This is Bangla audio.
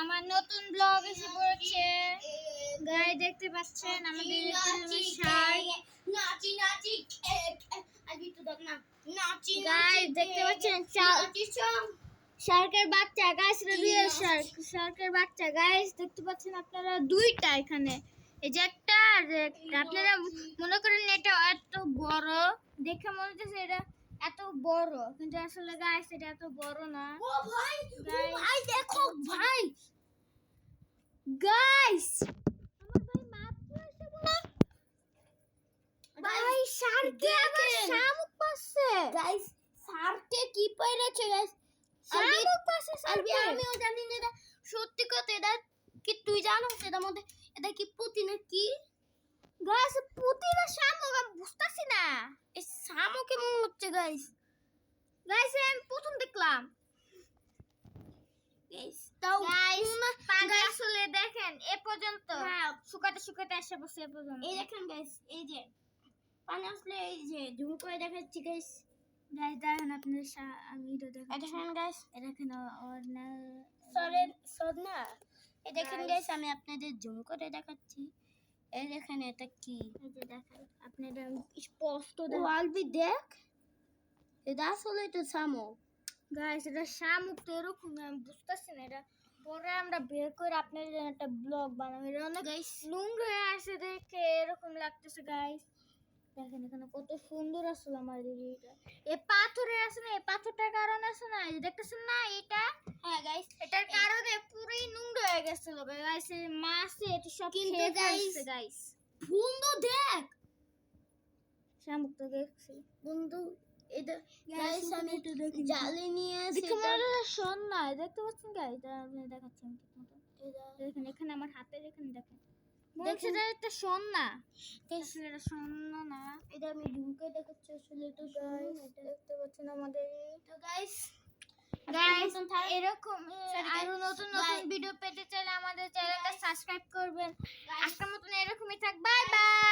আমার নতুন ব্লগ এসে পড়েছে। গায়ে দেখতে পাচ্ছেন আমাদের নাচি নাচি নাচি গাইস দেখতে পাচ্ছেন শার্ক শার্কের বাচ্চা গাইস রিয়েল শার্ক শার্কের বাচ্চা গাইস দেখতে পাচ্ছেন আপনারা দুইটা এখানে। এই যে একটা আর আপনারা মনে করেন এটা এত বড় দেখে মনে হচ্ছে এটা এত বড়। কিন্তু আসলে গাইস এটা এত বড় না। ও ভাই ভাই দেখো গাইস ভাই শার্কে আবার শামুক পাচ্ছে গাইস কি পাইরেছে গাইস শামুক পাচ্ছে আমিও জানি না এটা সত্যি কথা এটা কি তুই জানো মধ্যে এটা কি পুঁতি না কি? গাইস পুতিরা শামুক আমি বুঝতাছি না। এই সামো কেমন হচ্ছে গাইস গাইস আমি প্রথম দেখলাম গাইস তাও গাইস মনে- পানি আসলে দেখেন এ পর্যন্ত হ্যাঁ। শুকাতে শুকাতে আসে বসে পর্যন্ত। এই দেখেন গাইস এই যে পানি আসলে এই যে জুম করে দেখাচ্ছি গাইস গাইস দেখেন আপনার সা- আমি এটা এই দেখেন দেখেন গাইস এটা দেখেন ওর না সরে সর না এই দেখেন গাইস আমি আপনাদের জুম করে দেখাচ্ছি। এই দেখেন এটা কি? এই যে দেখেন আপনি এটা স্পষ্ট ও দেখেন আলবি দেখ। এটা আসলে তো সামো গাইস এটা শামুক তো এরকম আমি বুঝতেছি না এটা পরে আমরা বের করে আপনাদের জন্য একটা ব্লগ বানাবো। এটা অনেক গাইস হয়ে আসে দেখে এরকম লাগতেছে গাইস দেখেন এখানে কত সুন্দর আসলে আমার দিদিটা এই পাথরে আছে না এই পাথরটার কারণে আছে না দেখতেছেন না এটা? হ্যাঁ গাইস এটার কারণে পুরোই নোংরা হয়ে গেছিল গাইস মাছ এটি সব কিন্তু ফেলছে গাইস বন্ধু দেখ। শামুক তো দেখছি। বন্ধু এটা গাইস আমি নিয়ে শোন না দেখতে পাচ্ছেন গাইস এটা আপনি দেখাচ্ছি আমি ঠিক মতো দেখেন এখানে আমার এখানে দেখেন। এটা শোন না। এটা স্বর্ণ না। এটা আমি দেখাচ্ছি আসলে তো গাইস দেখতে পাচ্ছেন আমাদের। তো গাইস গাইস এরকম. আরও নতুন ভিডিও পেতে চাইলে আমাদের চ্যানেলটা সাবস্ক্রাইব করবেন। আজকের মতন এরকমই থাক বাই বাই